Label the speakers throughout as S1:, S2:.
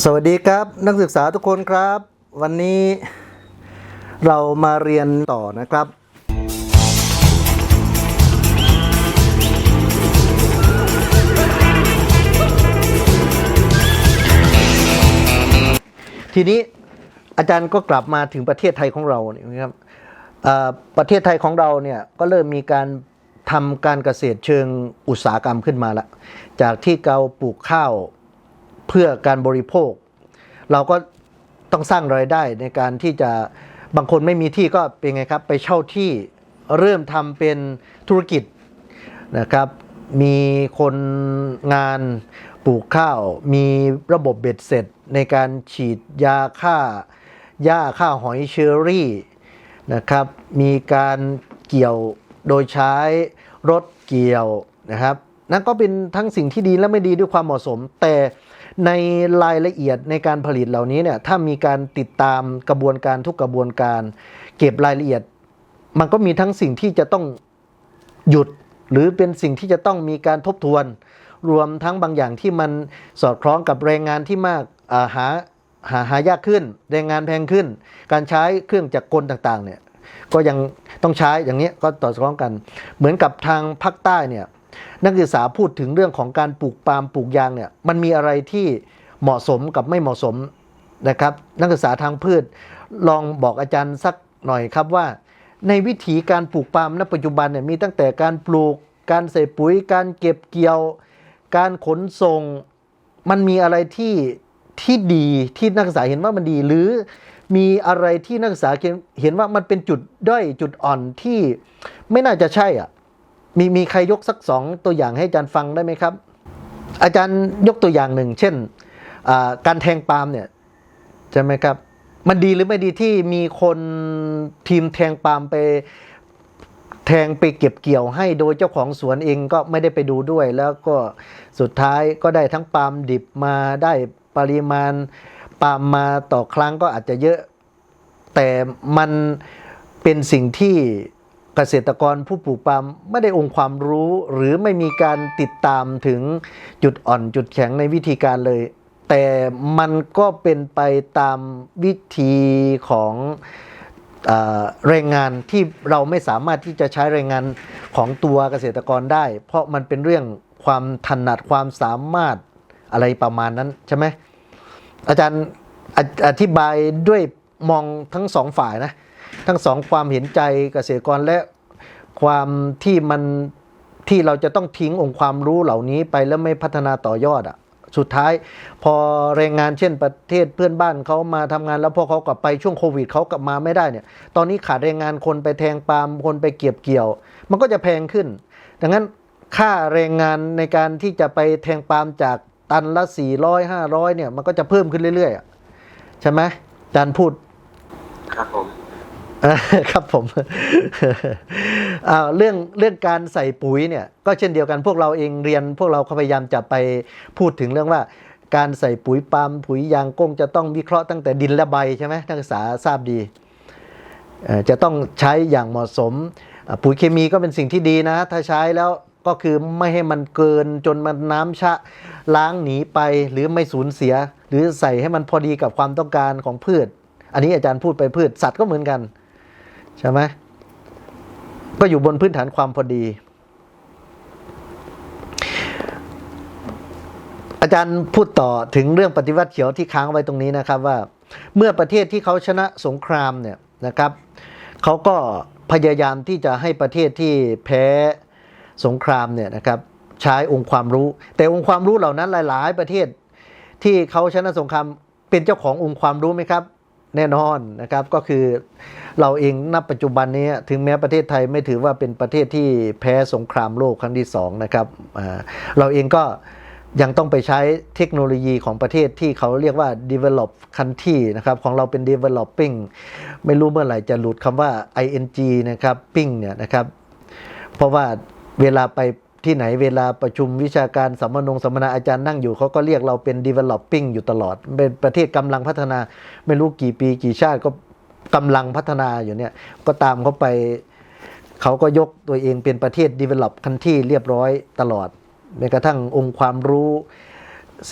S1: สวัสดีครับนักศึกษาทุกคนครับ วันนี้เรามาเรียนต่อนะครับ ทีนี้อาจารย์ก็กลับมาถึงประเทศไทยของเราเนี่ยนะครับประเทศไทยของเราเนี่ยก็เริ่มมีการทำการเกษตรเชิงอุตสาหกรรมขึ้นมาละจากที่เราปลูกข้าว เพื่อการบริโภค เราก็ต้องสร้างรายได้ในการที่จะบางคนไม่มีที่ก็เป็นไงครับ ไปเช่าที่เริ่มทำเป็นธุรกิจนะครับ มีคนงานปลูกข้าว มีระบบเบ็ดเสร็จในการฉีดยาฆ่าหญ้าฆ่าหอยเชอรี่นะครับ มีการเกี่ยวโดยใช้รถเกี่ยวนะครับนั่นก็เป็นทั้งสิ่งที่ดีและไม่ดีด้วยความเหมาะสม แต่ ในรายละเอียดในการผลิตเหล่านี้เนี่ยถ้ามีการติดตามกระบวนการทุกกระบวนการ เก็บรายละเอียด มันก็มีทั้งสิ่งที่จะต้องหยุดหรือเป็นสิ่งที่จะต้องมีการทบทวน รวมทั้งบางอย่างที่มันสอดคล้องกับแรงงานที่มากาหาหาหายากขึ้น แรงงานแพงขึ้น การใช้เครื่องจักรกลต่างๆเนี่ยก็ยังต้องใช้อย่างนี้ก็ต่อดคล้องกัน เหมือนกับทางภาคใต้เนี่ย นักศึกษาพูดถึงเรื่องของการปลูกปาล์มปลูกยางเนี่ยมันมีอะไรที่เหมาะสมกับไม่เหมาะสมนะครับ นักศึกษาทางพืชลองบอกอาจารย์สักหน่อยครับว่า ในวิธีการปลูกปาล์มณปัจจุบันเนี่ยมีตั้งแต่การปลูกการใส่ปุ๋ย การเก็บเกี่ยว การขนส่ง มันมีอะไรที่ที่ดีที่นักศึกษาเห็นว่ามันดีหรือมีอะไรที่นักศึกษาเห็นว่ามันเป็นจุดด้อยจุดอ่อนที่ไม่น่าจะใช่อะ มีมีใครยกสักสองตัวอย่างให้อาจารย์ฟังได้ไหมครับ อาจารย์ยกตัวอย่างหนึ่ง เช่นการแทงปาล์มเนี่ยใช่ไหมครับ มันดีหรือไม่ดีที่มีคนทีมแทงปาล์มไปแทงไปเก็บเกี่ยวให้โดยเจ้าของสวนเองก็ไม่ได้ไปดูด้วย แล้วก็สุดท้ายก็ได้ทั้งปาล์มดิบมาได้ปริมาณปาล์มมาต่อครั้งก็อาจจะเยอะ แต่มันเป็นสิ่งที่ เกษตรกรผู้ปลูกปาล์มไม่ได้องค์ความรู้ หรือไม่มีการติดตามถึงจุดอ่อนจุดแข็งในวิธีการเลย แต่มันก็เป็นไปตามวิธีของแรงงานที่เราไม่สามารถที่จะใช้แรงงานของตัวเกษตรกรได้ เพราะมันเป็นเรื่องความถนัดความสามารถอะไรประมาณนั้นใช่ไหมอาจารย์อธิบายด้วยมองทั้งสองฝ่ายนะ ทั้งสองความเห็นใจเกษตรกรและความที่มันที่เราจะต้องทิ้งองค์ความรู้เหล่านี้ไปแล้วไม่พัฒนาต่อยอดอะ่ะสุดท้ายพอแรงงานเช่นประเทศเพื่อนบ้านเขามาทำงานแล้วพอเขากลับไปช่วงโควิดเขากลับมาไม่ได้เนี่ยตอนนี้ขาดแรงงานคนไปแทงปาล์มคนไปเก็บเกี่ยว มันก็จะแพงขึ้น ดังนั้นค่าแรงงานในการที่จะไปแทงปาล์มจากตันละ 400 500เนี่ยมันก็จะเพิ่มขึ้นเรื่อยๆอใช่ไหมอาจารย์พูด
S2: ครับผม
S1: ครับผมเรื่องเรื่องการใส่ปุ๋ยเนี่ยก็เช่นเดียวกันพวกเราเองเรียน พวกเราพยายามจะไปพูดถึงเรื่องว่า การใส่ปุ๋ยปาล์มปุ๋ยยางก้งจะต้องวิเคราะห์ตั้งแต่ดินและใบใช่ไหมนักศึกษาทราบดี จะต้องใช้อย่างเหมาะสม ปุ๋ยเคมีก็เป็นสิ่งที่ดีนะ ถ้าใช้แล้วก็คือไม่ให้มันเกินจนมันน้ำชะล้างหนีไปหรือไม่สูญเสีย หรือใส่ให้มันพอดีกับความต้องการของพืช อันนี้อาจารย์พูดไปพืชสัตว์ก็เหมือนกัน ใช่ไหมก็อยู่บนพื้นฐานความพอดี อาจารย์พูดต่อถึงเรื่องปฏิวัติเขียวที่ค้างไว้ตรงนี้นะครับว่า เมื่อประเทศที่เขาชนะสงครามเนี่ยนะครับเขาก็พยายามที่จะให้ประเทศที่แพ้สงครามเนี่ยนะครับใช้องค์ความรู้ แต่องค์ความรู้เหล่านั้นหลาย ๆ ประเทศที่เขาชนะสงครามเป็นเจ้าขององค์ความรู้ไหมครับ แน่นอนนะครับก็คือเราเองณปัจจุบันนี้ถึงแม้ประเทศไทยไม่ถือว่าเป็นประเทศที่แพ้สงครามโลกครั้งที่สองนะครับเราเองก็ยังต้องไปใช้เทคโนโลยีของประเทศที่เขาเรียกว่า develop country นะครับของเราเป็น developing ไม่รู้เมื่อไหร่จะหลุดคำว่า ing นะครับ ping เนี่ยนะครับ เพราะว่าเวลาไป ที่ไหนเวลาประชุมวิชาการสัมมนงสัมมนาอาจารย์นั่งอยู่เขาก็เรียกเราเป็น developing อยู่ตลอด เป็นประเทศกำลังพัฒนา ไม่รู้กี่ปีกี่ชาติก็กำลังพัฒนาอยู่เนี่ย ก็ตามเขาไป เขาก็ยกตัวเองเป็นประเทศ develop country เรียบร้อยตลอดแม้กระทั่งองค์ความรู้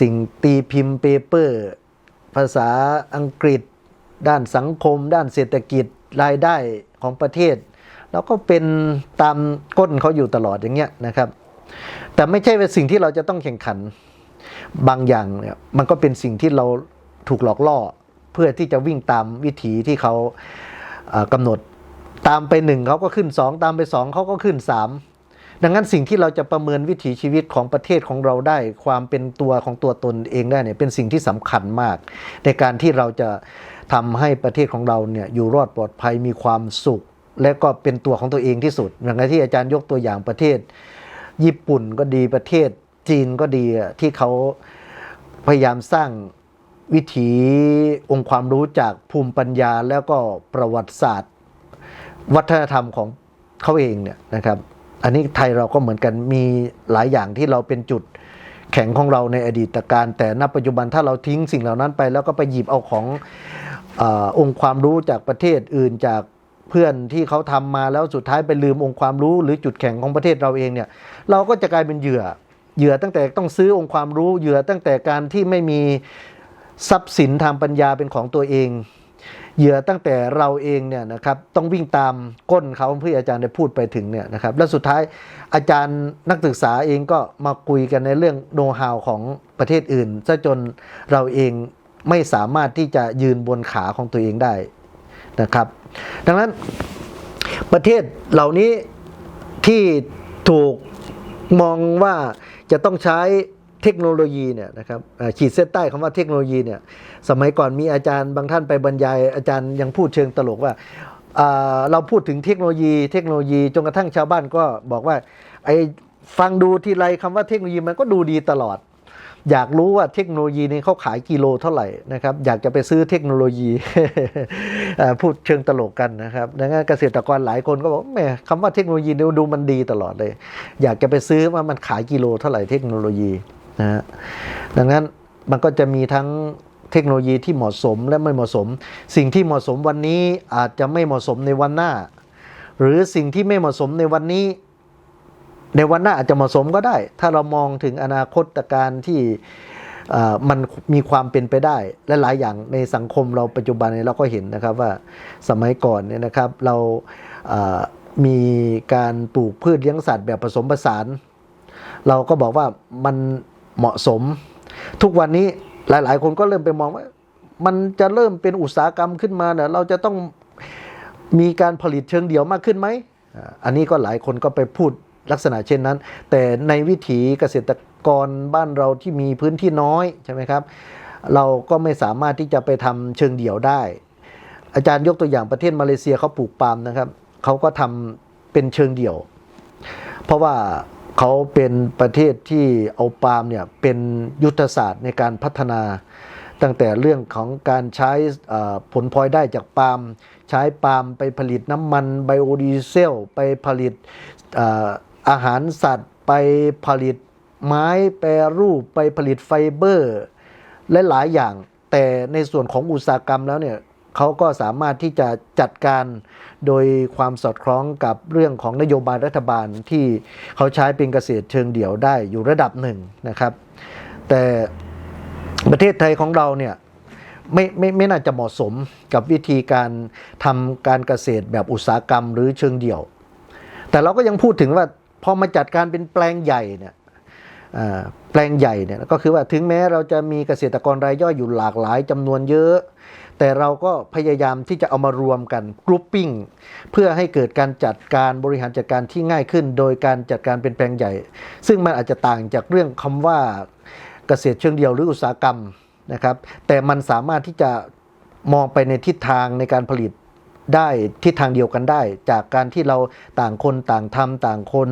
S1: สิ่งตีพิมพ์เปเปอร์ ภาษาอังกฤษ ด้านสังคม ด้านเศรษฐกิจรายได้ของประเทศ แล้วก็เป็นตามก้นเขาอยู่ตลอดอย่างเงี้ยนะครับ แต่ไม่ใช่เป็นสิ่งที่เราจะต้องแข่งขันบางอย่างเนี่ยมันก็เป็นสิ่งที่เราถูกหลอกล่อ เพื่อที่จะวิ่งตามวิถีที่เขาเอ่อกำหนดตามไปหนึ่งเขาก็ขึ้นสองตามไปสองเขาก็ขึ้นสามดังนั้นสิ่งที่เราจะประเมินวิถีชีวิตของประเทศของเราได้ ความเป็นตัวของตัวตนเองได้เนี่ยเป็นสิ่งที่สำคัญมาก ในการที่เราจะทำให้ประเทศของเราเนี่ยอยู่รอดปลอดภัยมีความสุข และก็เป็นตัวของตัวเองที่สุดอย่างที่อาจารย์ยกตัวอย่างประเทศ ญี่ปุ่นก็ดีประเทศจีนก็ดีที่เขาพยายามสร้างวิถีองค์ความรู้จากภูมิปัญญาแล้วก็ประวัติศาสตร์ วัฒนธรรมของเขาเองเนี่ยนะครับ อันนี้ไทยเราก็เหมือนกันมีหลายอย่างที่เราเป็นจุดแข็งของเราในอดีตการ แต่ณปัจจุบันถ้าเราทิ้งสิ่งเหล่านั้นไป แล้วก็ไปหยิบเอาของอองค์ความรู้จากประเทศอื่นจาก เพื่อนที่เขาทำมาแล้วสุดท้ายไปลืมองค์ความรู้หรือจุดแข็งของประเทศเราเองเนี่ย เราก็จะกลายเป็นเหยื่อเหยื่อตั้งแต่ต้องซื้อองค์ความรู้เหยื่อตั้งแต่การที่ไม่มีทรัพย์สินทางปัญญาเป็นของตัวเองเหยื่อตั้งแต่เราเองเนี่ยนะครับต้องวิ่งตามก้นเขาเพื่ออาจารย์ได้พูดไปถึงเนี่ยนะครับและสุดท้ายอาจารย์นักศึกษาเองก็มาคุยกันในเรื่องโน้ตฮาวของประเทศอื่นซะจนเราเองไม่สามารถที่จะยืนบนขาของตัวเองได้นะครับ ดังนั้นประเทศเหล่านี้ที่ถูกมองว่าจะต้องใช้เทคโนโลยีเนี่ยนะครับขีดเส้นใต้คำว่าเทคโนโลยีเนี่ยสมัยก่อนมีอาจารย์บางท่านไปบรรยายอาจารย์ยังพูดเชิงตลกว่าเราพูดถึงเทคโนโลยี เทคโนโลยีจนกระทั่งชาวบ้านก็บอกว่าไอ้ฟังดูทีไรคำว่าเทคโนโลยีมันก็ดูดีตลอด อยากรู้ว่าเทคโนโลยีนี้เขาขายกิโลเท่าไหร่นะครับอยากจะไปซื้อเทคโนโลยี พูดเชิงตลกกันนะครับดังนั้นเกษตรกรหลายคนก็บอกแหมคำว่าเทคโนโลยีดูมันดีตลอดเลย อยากจะไปซื้อว่ามันขายกิโลเท่าไหร่เทคโนโลยีนะฮะดังนั้นมันก็จะมีทั้งเทคโนโลยีที่เหมาะสมและไม่เหมาะสม สิ่งที่เหมาะสมวันนี้อาจจะไม่เหมาะสมในวันหน้า หรือสิ่งที่ไม่เหมาะสมในวันนี้ ในวันหน้าอาจจะเหมาะสมก็ได้ ถ้าเรามองถึงอนาคตการที่ มันมีความเป็นไปได้และหลายอย่างในสังคมเราปัจจุบันนี้เราก็เห็นนะครับว่าสมัยก่อนเนี่ยนะครับเรามีการปลูกพืชเลี้ยงสัตว์แบบผสมผสาน เราก็บอกว่ามันเหมาะสม ทุกวันนี้หลาย ๆ คนก็เริ่มไปมองว่า มันจะเริ่มเป็นอุตสาหกรรมขึ้นมาเนี่ยเราจะต้องมีการผลิตเชิงเดี่ยวมากขึ้นไหมอันนี้ก็หลายคนก็ไปพูดลักษณะเช่นนั้น แต่ในวิถีเกษตร กรบ้านเราที่มีพื้นที่น้อยใช่ไหมครับ เราก็ไม่สามารถที่จะไปทำเชิงเดี่ยวได้ อาจารย์ยกตัวอย่างประเทศมาเลเซียเขาปลูกปาล์มนะครับเขาก็ทำเป็นเชิงเดี่ยว เพราะว่าเขาเป็นประเทศที่เอาปาล์มเนี่ยเป็นยุทธศาสตร์ในการพัฒนา ตั้งแต่เรื่องของการใช้ผลพลอยได้จากปาล์มใช้ปาล์มไปผลิตน้ำมันไบโอดีเซล ไปผลิตอาหารสัตว์ ไปผลิต ไม้แปรรูปไปผลิตไฟเบอร์และหลายอย่าง แต่ในส่วนของอุตสาหกรรมแล้วเนี่ยเขาก็สามารถที่จะจัดการโดยความสอดคล้องกับเรื่องของนโยบายรัฐบาลที่เขาใช้เป็นเกษตรเชิงเดี่ยวได้อยู่ระดับหนึ่งนะครับ แต่ประเทศไทยของเราเนี่ยไม่ไม่ไม่น่าจะเหมาะสมกับวิธีการทำการเกษตรแบบอุตสาหกรรมหรือเชิงเดี่ยว แต่เราก็ยังพูดถึงว่าพอมาจัดการเป็นแปลงใหญ่เนี่ย แปลงใหญ่เนี่ยก็คือว่าถึงแม้เราจะมีเกษตรกรรายย่อยอยู่หลากหลายจำนวนเยอะ แต่เราก็พยายามที่จะเอามารวมกันกรุ๊ปปิ้งเพื่อให้เกิดการจัดการบริหารจัดการที่ง่ายขึ้น โดยการจัดการเป็นแปลงใหญ่ ซึ่งมันอาจจะต่างจากเรื่องคำว่าเกษตรเชิงเดียวหรืออุตสาหกรรมนะครับ แต่มันสามารถที่จะมองไปในทิศทางในการผลิต ได้ทิศทางเดียวกันได้ จากการที่เราต่างคนต่างทำต่างคน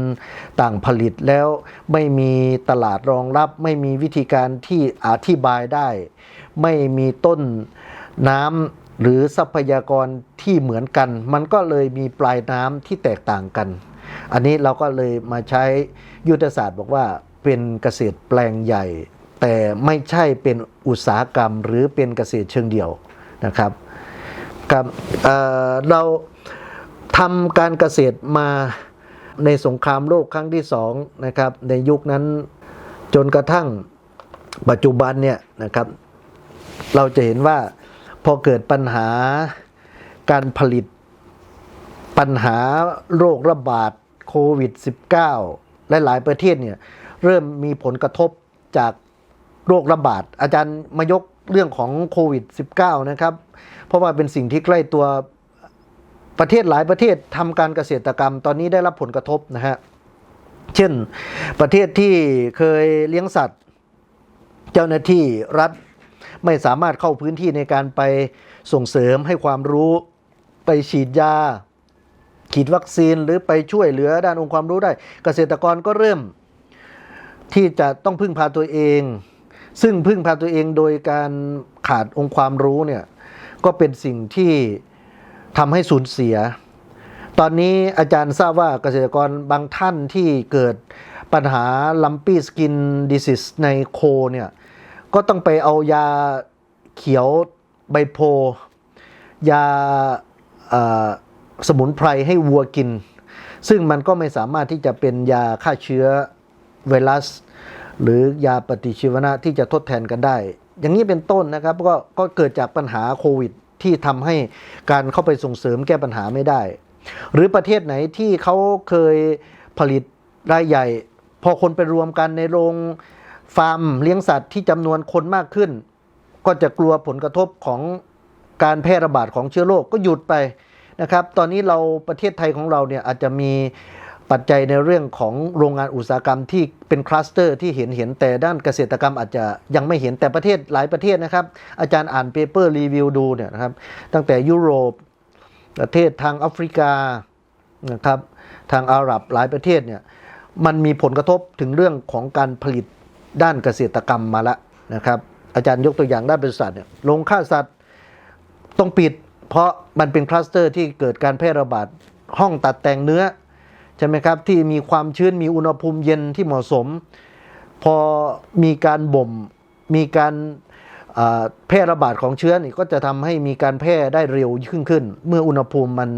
S1: ต่างผลิตแล้ว ไม่มีตลาดรองรับ ไม่มีวิธีการที่อธิบายได้ ไม่มีต้นน้ำหรือทรัพยากรที่เหมือนกัน มันก็เลยมีปลายน้ำที่แตกต่างกัน อันนี้เราก็เลยมาใช้ยุทธศาสตร์บอกว่าเป็นเกษตรแปลงใหญ่ แต่ไม่ใช่เป็นอุตสาหกรรมหรือเป็นเกษตรเชิงเดี่ยวนะครับ ครับเเราทำการเกษตรมาในสงครามโลกครั้งที่สองนะครับ ในยุคนั้นจนกระทั่งปัจจุบันเนี่ยนะครับ เราจะเห็นว่าพอเกิดปัญหาการผลิตปัญหาโรคระบาดโควิด -19 และหลายประเทศเนี่ยเริ่มมีผลกระทบจากโรคระบาด อาจารย์มายกเรื่องของโควิด -19 นะครับ เพราะว่าเป็นสิ่งที่ใกล้ตัวประเทศหลายประเทศทำการเกษตรกรรมตอนนี้ได้รับผลกระทบนะฮะ เช่นประเทศที่เคยเลี้ยงสัตว์ เจ้าหน้าที่รัฐไม่สามารถเข้าพื้นที่ในการไปส่งเสริมให้ความรู้ไปฉีดยา ฉีดวัคซีนหรือไปช่วยเหลือด้านองค์ความรู้ได้ เกษตรกรก็เริ่มที่จะต้องพึ่งพาตัวเอง ซึ่งพึ่งพาตัวเองโดยการขาดองค์ความรู้เนี่ย ก็เป็นสิ่งที่ทำให้สูญเสีย ตอนนี้อาจารย์ทราบว่าเกษตรกรบางท่านที่เกิดปัญหาลัมปี้สกินดิซิสในโคเนี่ยก็ต้องไปเอายาเขียวใบโพ ยาสมุนไพรให้วัวกิน ซึ่งมันก็ไม่สามารถที่จะเป็นยาฆ่าเชื้อไวรัส หรือยาปฏิชีวนะที่จะทดแทนกันได้ อย่างนี้เป็นต้นนะครับก็ก็เกิดจากปัญหาโควิดที่ทำให้การเข้าไปส่งเสริมแก้ปัญหาไม่ได้ หรือประเทศไหนที่เขาเคยผลิตรายใหญ่ พอคนไปรวมกันในโรงฟาร์มเลี้ยงสัตว์ที่จำนวนคนมากขึ้น ก็จะกลัวผลกระทบของการแพร่ระบาดของเชื้อโรคก็หยุดไปนะครับ ตอนนี้เราประเทศไทยของเราเนี่ยอาจจะมี ปัจจัยในเรื่องของโรงงานอุตสาหกรรมที่เป็นคลัสเตอร์ที่เห็นเห็นแต่ด้านเกษตรกรรมอาจจะยังไม่เห็นแต่ประเทศหลายประเทศนะครับ อาจารย์อ่านเปเปอร์รีวิวดูเนี่ยนะครับ ตั้งแต่ยุโรปประเทศทางแอฟริกานะครับทางอาหรับหลายประเทศเนี่ยมันมีผลกระทบถึงเรื่องของการผลิตด้านเกษตรกรรมมาแล้วนะครับอาจารย์ยกตัวอย่างด้านบริษัทเนี่ยโรงฆ่าสัตว์ต้องปิด เพราะมันเป็นคลัสเตอร์ที่เกิดการแพร่ระบาดห้องตัดแต่งเนื้อ ใช่ไหมครับ ที่มีความชื้นมีอุณหภูมิเย็นที่เหมาะสม พอมีการบ่ม มีการแพร่ระบาดของเชื้อนี่ก็จะทำให้มีการแพร่ได้เร็วขึ้นขึ้น เมื่ออุณหภูมิมัน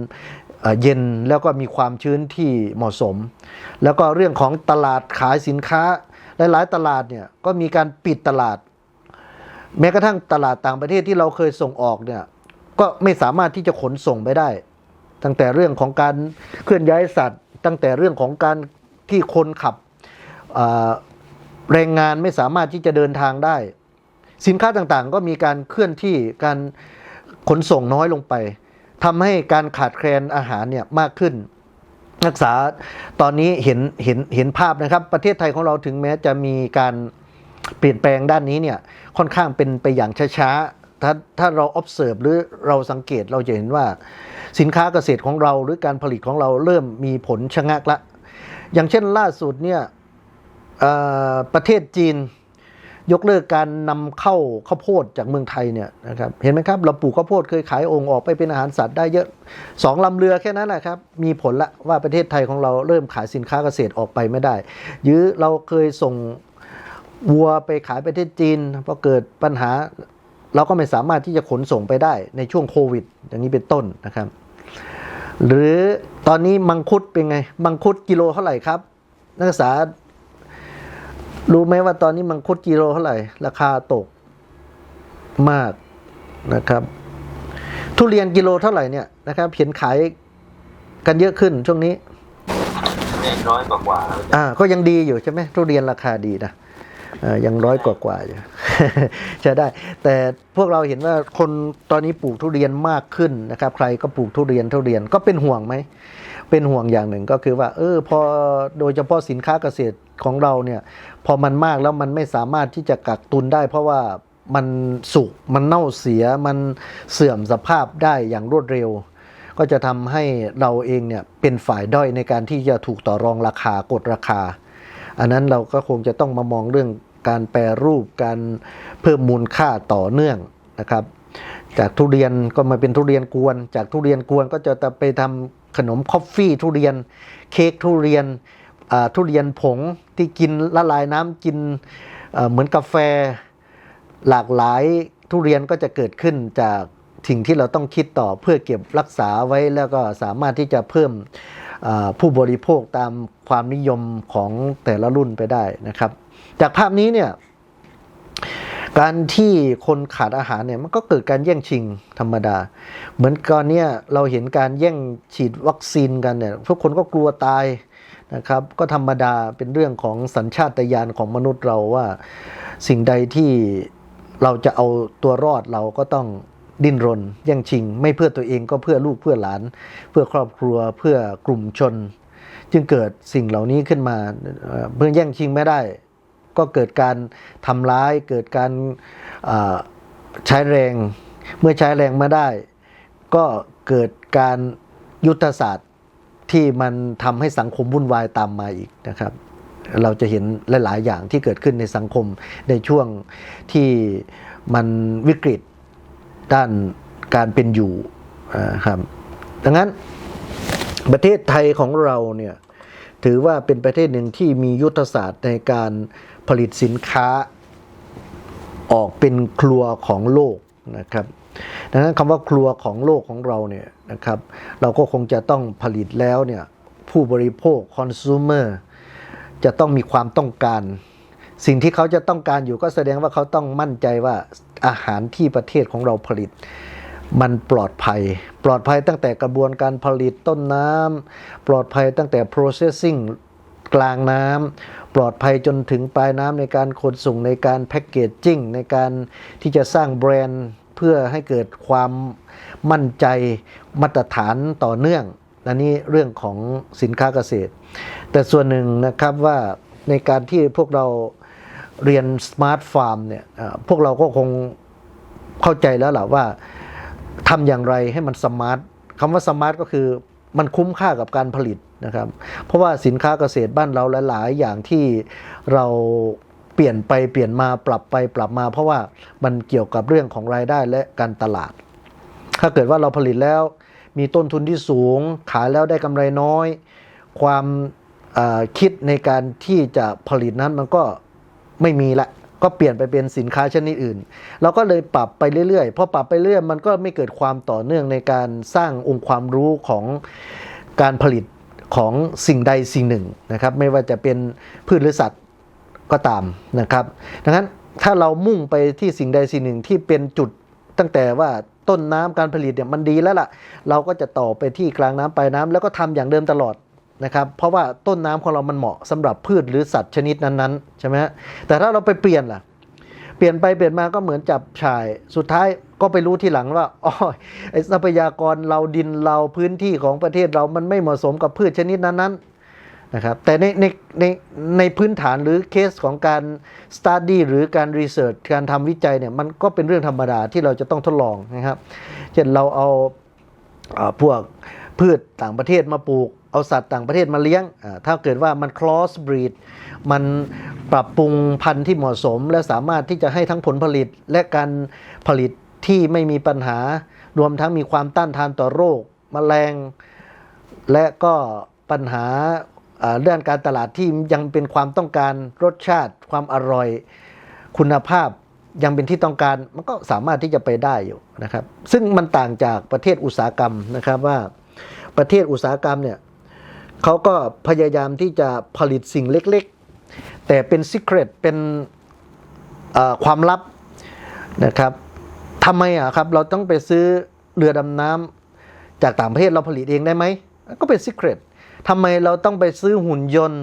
S1: เอ่อเย็นแล้วก็มีความชื้นที่เหมาะสม แล้วก็เรื่องของตลาดขายสินค้าหลายๆตลาดเนี่ยก็มีการปิดตลาด แม้กระทั่งตลาดต่างประเทศที่เราเคยส่งออกเนี่ยก็ไม่สามารถที่จะขนส่งไปได้ ตั้งแต่เรื่องของการเคลื่อนย้ายสัตว์ ตั้งแต่เรื่องของการที่คนขับแรงงานไม่สามารถที่จะเดินทางได้ สินค้าต่างๆ ก็มีการเคลื่อนที่การขนส่งน้อยลงไปทำให้การขาดแคลนอาหารเนี่ยมากขึ้นนักศึกษาตอนนี้เห็นเห็นเห็นภาพนะครับ ประเทศไทยของเราถึงแม้จะมีการเปลี่ยนแปลงด้านนี้เนี่ยค่อนข้างเป็นไปอย่างช้าๆถ้าถ้าเรา observe หรือเราสังเกตเราจะเห็นว่า สินค้าเกษตรของเราหรือการผลิตของเราเริ่มมีผลชะงักละ อย่างเช่นล่าสุดเนี่ยประเทศจีนยกเลิกการนำเข้าข้าวโพดจากเมืองไทยเนี่ยนะครับเห็นไหมครับเราปลูกข้าวโพดเคยขายองค์ออกไปเป็นอาหารสัตว์ได้เยอะสองลำเรือแค่นั้นแหละครับมีผลละว่าประเทศไทยของเราเริ่มขายสินค้าเกษตรออกไปไม่ได้หรือเราเคยส่งวัวไปขายประเทศจีนพอเกิดปัญหา เราก็ไม่สามารถที่จะขนส่งไปได้ในช่วงโควิด อย่างนี้เป็นต้นนะครับ หรือตอนนี้มังคุดเป็นไง มังคุดกิโลเท่าไหร่ครับ นักศึกษา รู้ไหมว่าตอนนี้มังคุดกิโลเท่าไหร่ ราคาตกมากนะครับ ทุเรียนกิโลเท่าไหร่เนี่ยนะครับเห็นขายกันเยอะขึ้นช่วงนี้
S2: เนี่ยน้อยกว่ากว่า
S1: อ่าก็ยังดีอยู่ใช่ไหมทุเรียนราคาดีนะเอ่อยังร้อยกว่ากว่าอยู่ ใช่ได้ แต่พวกเราเห็นว่าคนตอนนี้ปลูกทุเรียนมากขึ้นนะครับ ใครก็ปลูกทุเรียนทุเรียนก็เป็นห่วงไหม เป็นห่วงอย่างหนึ่งก็คือว่า เออพอโดยเฉพาะสินค้าเกษตรของเราเนี่ยพอมันมากแล้วมันไม่สามารถที่จะกักตุนได้ เพราะว่ามันสุกมันเน่าเสียมันเสื่อมสภาพได้อย่างรวดเร็ว ก็จะทำให้เราเองเนี่ยเป็นฝ่ายด้อยในการที่จะถูกต่อรองราคากดราคา อันนั้นเราก็คงจะต้องมามองเรื่อง การแปรรูปการเพิ่มมูลค่าต่อเนื่องนะครับ จากทุเรียนก็มาเป็นทุเรียนกวน จากทุเรียนกวนก็จะไปทำขนมคอฟฟี่ทุเรียนเค้กทุเรียนทุเรียนผงที่กินละลายน้ำกินเหมือนกาแฟหลากหลายทุเรียนก็จะเกิดขึ้นจากสิ่งที่เราต้องคิดต่อเพื่อเก็บรักษาไว้แล้วก็สามารถที่จะเพิ่มผู้บริโภคตามความนิยมของแต่ละรุ่นไปได้นะครับ จากภาพนี้เนี่ยการที่คนขาดอาหารเนี่ยมันก็เกิดการแย่งชิงธรรมดา เหมือนก่อนเนี้ยเราเห็นการแย่งฉีดวัคซีนกันเนี่ยทุกคนก็กลัวตายนะครับก็ธรรมดาเป็นเรื่องของสัญชาตญาณของมนุษย์เราว่าสิ่งใดที่เราจะเอาตัวรอดเราก็ต้องดิ้นรนแย่งชิง ไม่เพื่อตัวเองก็เพื่อลูกเพื่อหลาน เพื่อครอบครัวเพื่อกลุ่มชน จึงเกิดสิ่งเหล่านี้ขึ้นมาเอ่อเมื่อแย่งชิงไม่ได้ ก็เกิดการทำร้ายเกิดการใช้แรง เมื่อใช้แรงไม่ได้ ก็เกิดการยุทธศาสตร์ที่มันทำให้สังคมวุ่นวายตามมาอีกนะครับ เราจะเห็นหลาย ๆ อย่างที่เกิดขึ้นในสังคมในช่วงที่มันวิกฤตด้านการเป็นอยู่ครับดังนั้นประเทศไทยของเราเนี่ยถือว่าเป็นประเทศหนึ่งที่มียุทธศาสตร์ในการ ผลิตสินค้าออกเป็นครัวของโลกนะครับ ดังนั้นคำว่าครัวของโลกของเราเนี่ยนะครับ เราก็คงจะต้องผลิตแล้วเนี่ยผู้บริโภคคอน sumer จะต้องมีความต้องการ สิ่งที่เขาจะต้องการอยู่ก็แสดงว่าเขาต้องมั่นใจว่าอาหารที่ประเทศของเราผลิต มันปลอดภัย ปลอดภัยตั้งแต่กระบวนการผลิตต้นน้ำปลอดภัยตั้งแต่ processing กลางน้ำ ปลอดภัยจนถึงปลายน้ำในการขนส่งในการแพ็กเกจจิ้งในการที่จะสร้างแบรนด์เพื่อให้เกิดความมั่นใจมาตรฐานต่อเนื่องอันนี้เรื่องของสินค้าเกษตร แต่ส่วนหนึ่งนะครับว่าในการที่พวกเราเรียน Smart Farm เนี่ยพวกเราก็คงเข้าใจแล้วแหละว่าทำอย่างไรให้มันสมาร์ทคำว่าสมาร์ทก็คือมันคุ้มค่ากับการผลิต นะครับ เพราะว่าสินค้าเกษตรบ้านเราหลาย ๆ อย่างที่เราเปลี่ยนไปเปลี่ยนมาปรับไปปรับมา เพราะว่ามันเกี่ยวกับเรื่องของรายได้และการตลาด ถ้าเกิดว่าเราผลิตแล้วมีต้นทุนที่สูง ขายแล้วได้กำไรน้อย ความคิดในการที่จะผลิตนั้นมันก็ไม่มีละก็เปลี่ยนไปเป็นสินค้าชนิดอื่น เราก็เลยปรับไปเรื่อยๆพอปรับไปเรื่อยมันก็ไม่เกิดความต่อเนื่องในการสร้างองค์ความรู้ของการผลิต ของสิ่งใดสิ่งหนึ่งนะครับ ไม่ว่าจะเป็นพืชหรือสัตว์ก็ตามนะครับ ดังนั้นถ้าเรามุ่งไปที่สิ่งใดสิ่งหนึ่งที่เป็นจุดตั้งแต่ว่าต้นน้ำการผลิตเนี่ยมันดีแล้วล่ะ เราก็จะต่อไปที่กลางน้ำปลายน้ำแล้วก็ทำอย่างเดิมตลอดนะครับ เพราะว่าต้นน้ำของเรามันเหมาะสำหรับพืชหรือสัตว์ชนิดนั้นๆใช่ไหมฮะแต่ถ้าเราไปเปลี่ยนล่ะ เปลี่ยนไปเปลี่ยนมาก็เหมือนจับชาย สุดท้ายก็ไปรู้ทีหลังว่าอ๋อไอทรัพยากรเราดินเราพื้นที่ของประเทศเรามันไม่เหมาะสมกับพืชชนิดนั้นๆนะครับแต่ในในในในพื้นฐานหรือเคสของการ study หรือการ research การทำวิจัยเนี่ยมันก็เป็นเรื่องธรรมดาที่เราจะต้องทดลองนะครับ เช่นเราเอาเอ่อพวกพืชต่างประเทศมาปลูก เอาสัตว์ต่างประเทศมาเลี้ยง ถ้าเกิดว่ามัน cross breed มันปรับปรุงพันธุ์ที่เหมาะสม และสามารถที่จะให้ทั้งผลผลิตและการผลิตที่ไม่มีปัญหา รวมทั้งมีความต้านทานต่อโรคแมลง และก็ปัญหาเรื่องการตลาดที่ยังเป็นความต้องการรสชาติความอร่อยคุณภาพยังเป็นที่ต้องการมันก็สามารถที่จะไปได้อยู่นะครับ ซึ่งมันต่างจากประเทศอุตสาหกรรมนะครับว่าประเทศอุตสาหกรรมเนี่ย เขาก็พยายามที่จะผลิตสิ่งเล็กๆ แต่เป็น secret เป็นความลับนะครับทำไมอะครับ เราต้องไปซื้อเรือดำน้ำจากต่างประเทศเราผลิตเองได้ไหม ก็เป็น secret ทำไมเราต้องไปซื้อหุ่นยนต์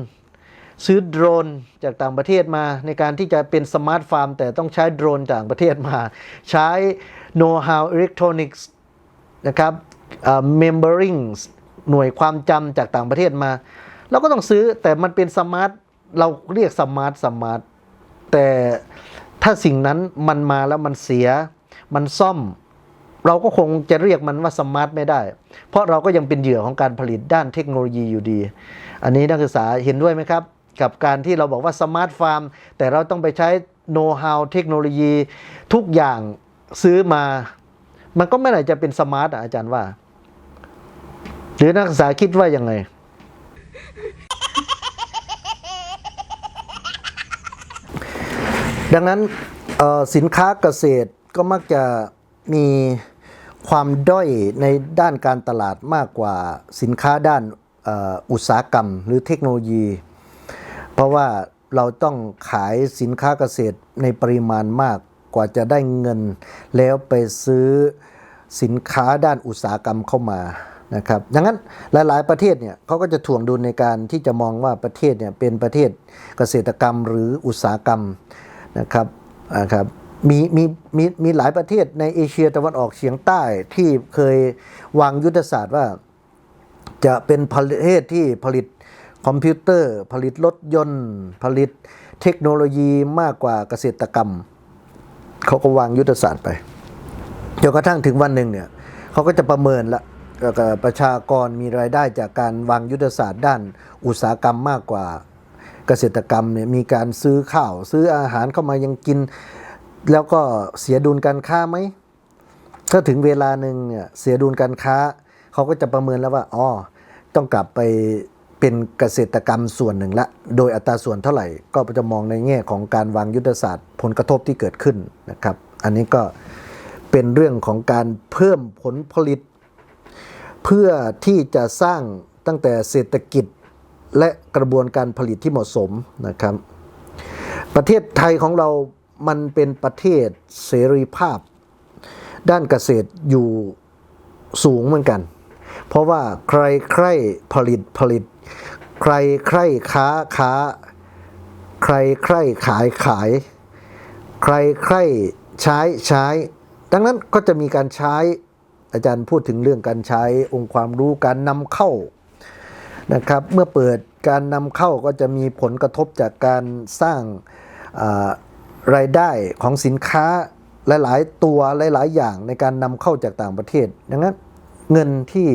S1: ซื้อโดรนจากต่างประเทศมา ในการที่จะเป็นสมาร์ทฟาร์ม แต่ต้องใช้โดรนจากประเทศมา ใช้ know how electronics นะครับเอ่อ membering หน่วยความจำจากต่างประเทศมาเราก็ต้องซื้อแต่มันเป็นสมาร์ทเราเรียกสมาร์ทสมาร์ทแต่ถ้าสิ่งนั้นมันมาแล้วมันเสีย มันซ่อม เราก็คงจะเรียกมันว่าสมาร์ทไม่ได้ เพราะเราก็ยังเป็นเหยื่อของการผลิตด้านเทคโนโลยีอยู่ดี อันนี้นักศึกษาเห็นด้วยไหมครับ กับการที่เราบอกว่าสมาร์ทฟาร์มแต่เราต้องไปใช้โน้ตฮาวเทคโนโลยี ทุกอย่างซื้อมา มันก็ไม่ไหนจะเป็นสมาร์ทอาจารย์ว่า หรือนักศึกษาคิดว่ายังไง ดังนั้นสินค้าเกษตรก็มักจะมีความด้อยในด้านการตลาดมากกว่าสินค้าด้านอุตสาหกรรมหรือเทคโนโลยี เพราะว่าเราต้องขายสินค้าเกษตรในปริมาณมากกว่าจะได้เงิน แล้วไปซื้อสินค้าด้านอุตสาหกรรมเข้ามา นะครับดังนั้นหลาย ๆ ประเทศเนี่ยเขาก็จะถ่วงดุลในการที่จะมองว่าประเทศเนี่ยเป็นประเทศเกษตรกรรมหรืออุตสาหกรรมนะครับนะครับมีมีมีมีหลายประเทศในเอเชียตะวันออกเฉียงใต้ที่เคยวางยุทธศาสตร์ว่า จะเป็นประเทศที่ผลิตคอมพิวเตอร์ ผลิตรถยนต์ ผลิตเทคโนโลยีมากกว่าเกษตรกรรม เขาก็วางยุทธศาสตร์ไปจนกระทั่งถึงวันหนึ่งเนี่ยเขาก็จะประเมินละแล้ว ประชากรมีรายได้จากการวางยุทธศาสตร์ด้านอุตสาหกรรมมากกว่าเกษตรกรรมเนี่ยมีการซื้อข้าวซื้ออาหารเข้ามายังกิน แล้วก็เสียดุลการค้าไหมถ้าถึงเวลาหนึ่งเนี่ยเสียดุลการค้า เขาก็จะประเมินแล้วว่าอ๋อต้องกลับไปเป็นเกษตรกรรมส่วนหนึ่งละ โดยอัตราส่วนเท่าไหร่ ก็จะมองในแง่ของการวางยุทธศาสตร์ ผลกระทบที่เกิดขึ้นนะครับ อันนี้ก็เป็นเรื่องของการเพิ่มผลผลิต เพื่อที่จะสร้างตั้งแต่เศรษฐกิจและกระบวนการผลิตที่เหมาะสมนะครับ ประเทศไทยของเรามันเป็นประเทศเสรีภาพ ด้านเกษตรอยู่สูงเหมือนกัน เพราะว่าใครใครผลิตผลิต ใครใครค้าค้า ใครใครขายขาย ใครใครใช้ใช้ ดังนั้นก็จะมีการใช้ อาจารย์พูดถึงเรื่องการใช้องค์ความรู้การนำเข้านะครับ เมื่อเปิดการนำเข้าก็จะมีผลกระทบจากการสร้างรายได้ของสินค้าหลาย ๆ ตัวหลาย ๆ อย่างในการนำเข้าจากต่างประเทศ ดังนั้นเงินที่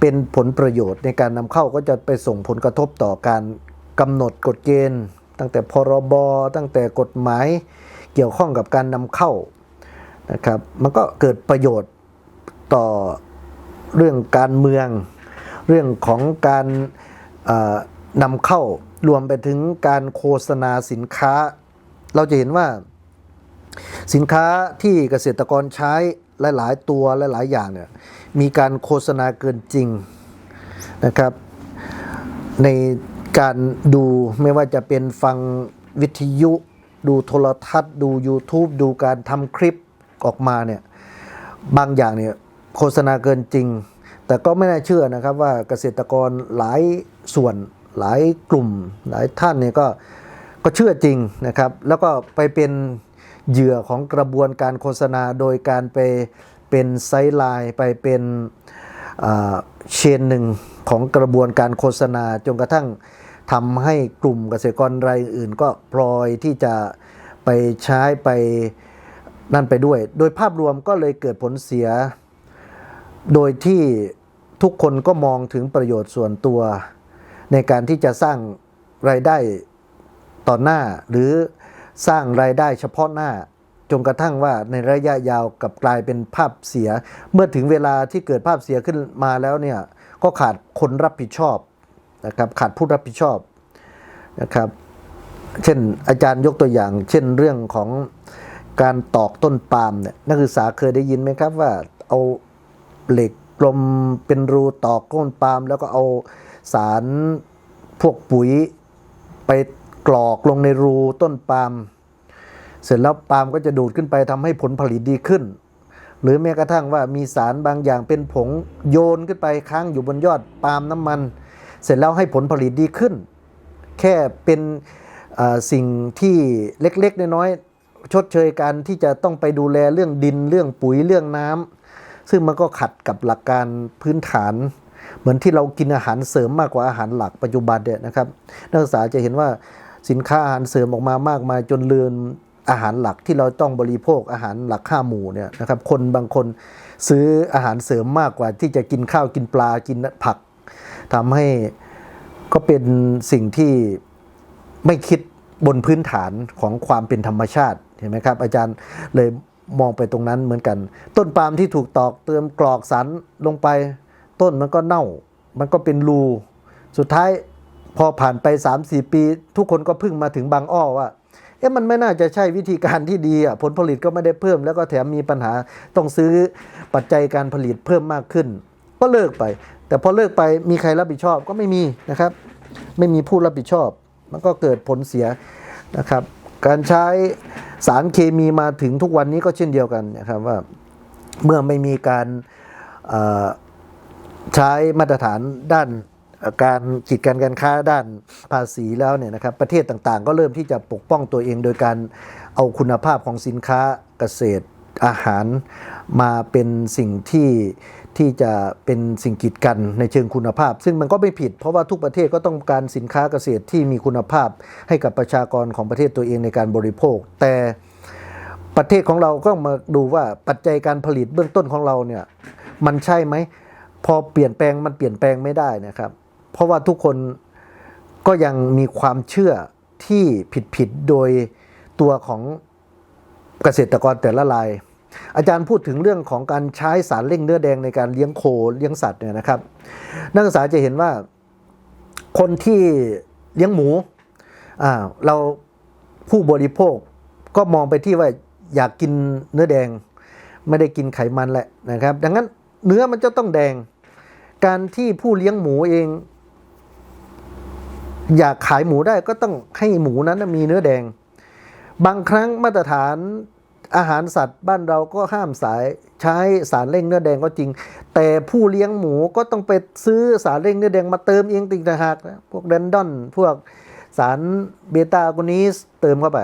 S1: เป็นผลประโยชน์ในการนำเข้าก็จะไปส่งผลกระทบต่อการกำหนดกฎเกณฑ์ ตั้งแต่พรบตั้งแต่กฎหมายเกี่ยวข้องกับการนำเข้านะครับ มันก็เกิดประโยชน์ ต่อเรื่องการเมือง เรื่องของการนำเข้ารวมไปถึงการโฆษณาสินค้า เราจะเห็นว่า สินค้าที่เกษตรกรใช้หลาย ๆ ตัวหลาย ๆ อย่างเนี่ยมีการโฆษณาเกินจริงนะครับ ในการดูไม่ว่าจะเป็นฟังวิทยุ ดูโทรทัศน์ ดู YouTube ดูการทำคลิปออกมาเนี่ยบางอย่างเนี่ย โฆษณาเกินจริง แต่ก็ไม่น่าเชื่อนะครับว่าเกษตรกรหลายส่วนหลายกลุ่ม หลายท่านเนี่ยก็ก็เชื่อจริงนะครับ แล้วก็ไปเป็นเหยื่อของกระบวนการโฆษณาโดยการไปเป็นไซไลน์ไปเป็นเชนหนึ่งของกระบวนการโฆษณาจนกระทั่งทำให้กลุ่มเกษตรกรรายอื่นก็พลอยที่จะไปใช้ไปนั่นไปด้วย โดยภาพรวมก็เลยเกิดผลเสีย โดยที่ทุกคนก็มองถึงประโยชน์ส่วนตัว ในการที่จะสร้างรายได้ต่อหน้า หรือสร้างรายได้เฉพาะหน้าจนกระทั่งว่าในระยะยาวกับกลายเป็นภาพเสีย เมื่อถึงเวลาที่เกิดภาพเสียขึ้นมาแล้วเนี่ยก็ขาดคนรับผิดชอบนะครับขาดผู้รับผิดชอบนะครับเช่นอาจารย์ยกตัวอย่าง เช่นเรื่องของการตอกต้นปาล์มเนี่ยนักศึกษาเคยได้ยินไหมครับว่าเอา เหล็กกลมเป็นรูตอกต้นปาล์มแล้วก็เอาสารพวกปุ๋ยไปกรอกลงในรูต้นปาล์มเสร็จแล้วปาล์มก็จะดูดขึ้นไปทำให้ผลผลิตดีขึ้น หรือแม้กระทั่งว่ามีสารบางอย่างเป็นผงโยนขึ้นไปค้างอยู่บนยอดปาล์มน้ำมัน เสร็จแล้วให้ผลผลิตดีขึ้น แค่เป็นสิ่งที่เล็กๆน้อยๆชดเชยการที่จะต้องไปดูแลเรื่องดินเรื่องปุ๋ยเรื่องน้ำ ซึ่งมันก็ขัดกับหลักการพื้นฐาน เหมือนที่เรากินอาหารเสริมมากกว่าอาหารหลักปัจจุบันเนี่ยนะครับ นักศึกษาจะเห็นว่าสินค้าอาหารเสริมออกมามากมายจนลืมอาหารหลักที่เราต้องบริโภคอาหารหลักข้าหมู่เนี่ยนะครับคนบางคนซื้ออาหารเสริมมากกว่าที่จะกินข้าวกินปลากินผักทำให้ก็เป็นสิ่งที่ไม่คิดบนพื้นฐานของความเป็นธรรมชาติเห็นไหมครับ อาจารย์เลย มองไปตรงนั้นเหมือนกัน ต้นปาล์มที่ถูกตอกเติมกรอกสารลงไป ต้นมันก็เน่า มันก็เป็นรู สุดท้ายพอผ่านไป 3-4 ปี ทุกคนก็พึ่งมาถึงบางอ้อว่าเอ๊ะมันไม่น่าจะใช่วิธีการที่ดีอะผลผลิตก็ไม่ได้เพิ่ม แล้วก็แถมมีปัญหาต้องซื้อปัจจัยการผลิตเพิ่มมากขึ้น ก็เลิกไป แต่พอเลิกไปมีใครรับผิดชอบก็ไม่มีนะครับ ไม่มีผู้รับผิดชอบ มันก็เกิดผลเสียนะครับ การใช้สารเคมีมาถึงทุกวันนี้ก็เช่นเดียวกันนะครับว่าเมื่อไม่มีการใช้มาตรฐานด้านการกิจการการค้าด้านภาษีแล้วเนี่ยนะครับประเทศต่างๆ ก็เริ่มที่จะปกป้องตัวเองโดยการเอาคุณภาพของสินค้าเกษตรอาหารมาเป็นสิ่งที่ ที่จะเป็นสิ่งกีดกันในเชิงคุณภาพ ซึ่งมันก็ไม่ผิด เพราะว่าทุกประเทศก็ต้องการสินค้าเกษตรที่มีคุณภาพให้กับประชากรของประเทศตัวเองในการบริโภค แต่ประเทศของเราก็มาดูว่าปัจจัยการผลิตเบื้องต้นของเราเนี่ยมันใช่ไหมพอเปลี่ยนแปลงมันเปลี่ยนแปลงไม่ได้นะครับ เพราะว่าทุกคนก็ยังมีความเชื่อที่ผิดๆโดยตัวของเกษตรกรแต่ละราย อาจารย์พูดถึงเรื่องของการใช้สารเร่งเนื้อแดงในการเลี้ยงโคเลี้ยงสัตว์เนี่ยนะครับ นักศึกษาจะเห็นว่าคนที่เลี้ยงหมูอ่าเราผู้บริโภคก็มองไปที่ว่าอยากกินเนื้อแดง ไม่ได้กินไขมันแหละนะครับ ดังนั้นเนื้อมันจะต้องแดง การที่ผู้เลี้ยงหมูเอง อยากขายหมูได้ก็ต้องให้หมูนั้นมีเนื้อแดง บางครั้งมาตรฐาน อาหารสัตว์บ้านเราก็ห้ามสายใช้สารเร่งเนื้อแดงก็จริง แต่ผู้เลี้ยงหมูก็ต้องไปซื้อสารเร่งเนื้อแดงมาเติมเองติงต่างหากนะพวกแรนดอนพวกสารเบต้าโกนิสเติมเข้าไป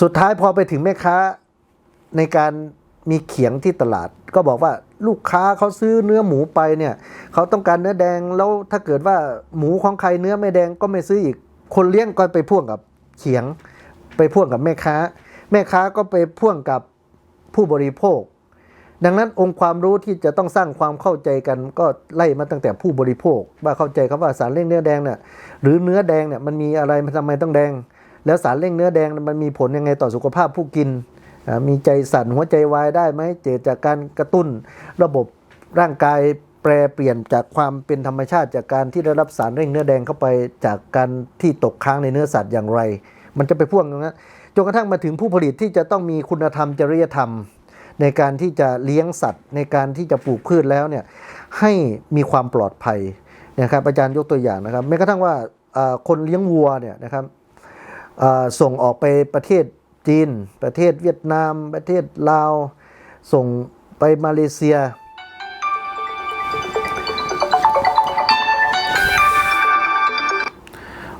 S1: สุดท้ายพอไปถึงแม่ค้าในการมีเขียงที่ตลาด ก็บอกว่าลูกค้าเขาซื้อเนื้อหมูไปเนี่ยเขาต้องการเนื้อแดงแล้วถ้าเกิดว่าหมูของใครเนื้อไม่แดงก็ไม่ซื้ออีกคนเลี้ยงก็ไปพ่วงกับเขียงไปพ่วงกับแม่ค้า แม่ค้าก็ไปพ่วงกับผู้บริโภค ดังนั้นองค์ความรู้ที่จะต้องสร้างความเข้าใจกันก็ไล่มาตั้งแต่ผู้บริโภค ว่าเข้าใจครับว่าสารเร่งเนื้อแดงเนี่ยหรือเนื้อแดงเนี่ยมันมีอะไรมันทำไมต้องแดง แล้วสารเร่งเนื้อแดงมันมีผลยังไงต่อสุขภาพผู้กิน มีใจสั่นหัวใจวายได้ไหมเกิดจากการกระตุ้นระบบร่างกายแปรเปลี่ยนจากความเป็นธรรมชาติจากการที่ได้รับสารเร่งเนื้อแดงเข้าไปจากการที่ตกค้างในเนื้อสัตว์อย่างไร มันจะไปพ่วงตรงนั้น จนกระทั่งมาถึงผู้ผลิตที่จะต้องมีคุณธรรมจริยธรรม ในการที่จะเลี้ยงสัตว์ ในการที่จะปลูกพืชแล้วเนี่ยให้มีความปลอดภัยนะครับอาจารย์ยกตัวอย่างนะครับแม้กระทั่งว่าคนเลี้ยงวัวเนี่ยนะครับส่งออกไปประเทศจีน ประเทศเวียดนาม ประเทศลาว ส่งไปมาเลเซีย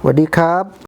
S1: สวัสดีครับ